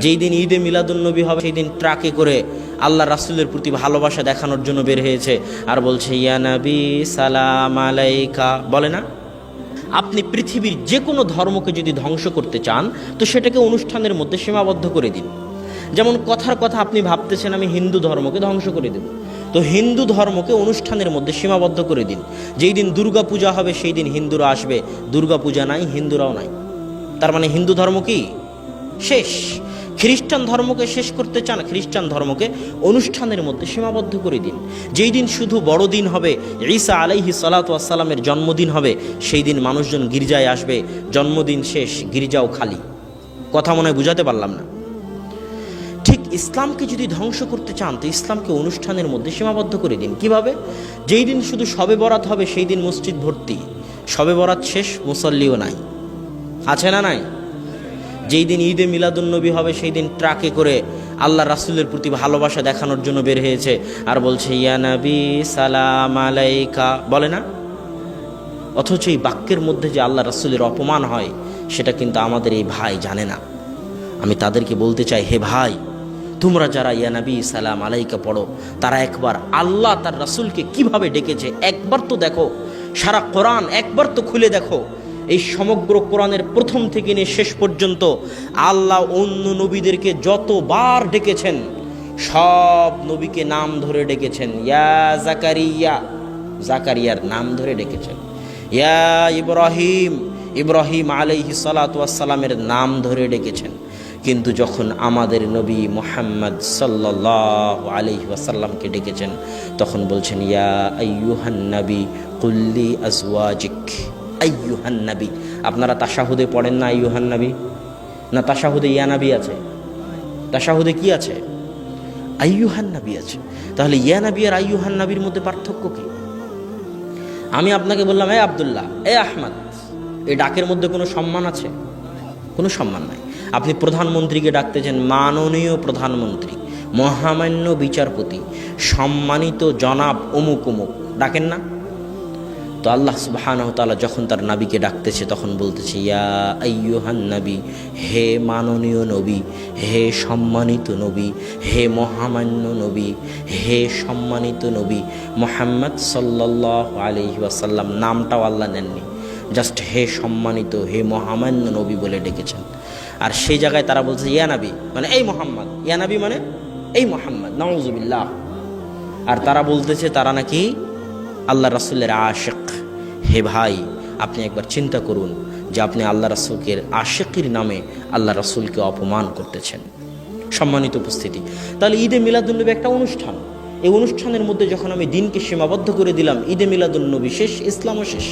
যেই দিন ঈদে মিলাদুন্নবী হবে, সেই দিন ট্রাকে করে আল্লাহ রাসুলের প্রতি ভালোবাসা দেখানোর জন্য বের হয়েছে। আর বলছে, ইয়া নবী, সালাম আলাইকা। বলে না? আপনি পৃথিবীর যে কোনো ধর্মকে যদি ধ্বংস করতে চান, তো সেটাকে অনুষ্ঠানের মধ্যে সীমাবদ্ধ করে দিন। যেমন কথার কথা আপনি ভাবতেছেন, আমি হিন্দু ধর্মকে ধ্বংস করে দেব। তো হিন্দু ধর্মকে অনুষ্ঠানের মধ্যে সীমাবদ্ধ করে দিন। যেই দিন দুর্গা পূজা হবে, সেই দিন হিন্দুরা আসবে। দুর্গা পূজা নাই, হিন্দুরাও নাই। তার মানে হিন্দু ধর্ম কি? শেষ। খ্রিস্টান ধর্মকে শেষ করতে চান, খ্রিস্টান ধর্মকে অনুষ্ঠানের মধ্যে সীমাবদ্ধ করে দিন। যেই দিন শুধু বড়দিন হবে, ঈসা আলাইহি সালাতামের জন্মদিন হবে, সেই দিন মানুষজন গির্জায় আসবে, জন্মদিন শেষ, গির্জাও খালি। কথা মনে হয় বুঝাতে পারলাম না। ঠিক ইসলামকে যদি ধ্বংস করতে চান, তো ইসলামকে অনুষ্ঠানের মধ্যে সীমাবদ্ধ করে দিন। কীভাবে? যেই দিন শুধু সবে বরাত হবে, সেই দিন মসজিদ ভর্তি। সবে বরাত শেষ, মুসল্লিও নাই। আছে না নাই? যেই দিন ঈদে মিলাদুন্নবী হবে, সেই দিন ট্রাকে করে আল্লাহ রাসুলের প্রতি ভালোবাসা দেখানোর জন্য বের হয়েছে। আর বলছে, ইয়া নবী, সালাম আলাইকা। বলে না? অথচ এই বাক্যের মধ্যে যে আল্লাহ রাসুলের অপমান হয়, সেটা কিন্তু আমাদের এই ভাই জানে না। আমি তাদেরকে বলতে চাই, হে ভাই, তোমরা যারা ইয়া নবী, সালাম আলাইকা পড়ো, তারা একবার আল্লাহ তার রাসুলকে কীভাবে ডেকেছে, একবার তো দেখো, সারা কোরআন একবার তো খুলে দেখো এই সমগ্র কোরআনের প্রথম থেকে নিয়ে শেষ পর্যন্ত আল্লাহ অন্য নবীদেরকে যতবার ডেকেছেন, সব নবীকে নাম ধরে ডেকেছেন। ইয়া জাকারিয়া, জাকারিয়ার নাম ধরে ডেকেছেন। ইয়া ইব্রাহিম ইব্রাহিম আলাইহি সালাতামের নাম ধরে ডেকেছেন। কিন্তু যখন আমাদের নবী মোহাম্মদ সাল্লাহ আলহি ওয়াসাল্লামকে ডেকেছেন, তখন বলছেন, ইয়া আইয়ুহান নবী, কুল্লি আজওয়াজিক। আইয়ুহান নবী আপনারা তাশাহুদে পড়েন না আইয়ুহান নবী না তাশাহুদে ইয়ানাবি আছে? তাশাহুদে কি আছে? আইয়ুহান নবী আছে। তাহলে ইয়ানাবি আর আইয়ুহান নবীর মধ্যে পার্থক্য কি? আমি আপনাকে বললাম, এ আবদুল্লাহ, এ আহমদ এই ডাকের মধ্যে কোনো সম্মান আছে? কোনো সম্মান নাই। আপনি প্রধানমন্ত্রীকে ডাকতেছেন, মাননীয় প্রধানমন্ত্রী, মহামান্য বিচারপতি, সম্মানিত জনাব, অমুক অমুক। ডাকেন না। তো আল্লাহ সুবাহানহ তালা যখন তার নাবিকে ডাকতেছে, তখন বলতেছে, ইয়া আইয়ুহান নবী, হে মাননীয় নবী, হে সম্মানিত নবী, হে মহামান্য নবী, হে সম্মানিত নবী, মোহাম্মদ সাল্লাহ আলহি ওয়াসাল্লাম, নামটাও আল্লাহ নেননি। জাস্ট হে সম্মানিত, হে মহামান্য নবী বলে ডেকেছেন। আর সেই জায়গায় তারা বলছে, ইয়া নাবি মানে এই মোহাম্মদ, ইয়া নাবি মানে এই মোহাম্মদ নওয়াজুবিল্লাহ আর তারা বলতেছে, তারা নাকি আল্লাহ রাসুলের আশেক। হে ভাই, আপনি একবার চিন্তা করুন যে আপনি আল্লাহ রাসুলকের আশেকির নামে আল্লাহ রাসুলকে অপমান করতেছেন। সম্মানিত উপস্থিতি, তাহলে ঈদে মিলাদুল্নবী একটা অনুষ্ঠান। এই অনুষ্ঠানের মধ্যে যখন আমি দিনকে সীমাবদ্ধ করে দিলাম, ঈদে মিলাদুল্নবী শেষ, ইসলামও শেষ।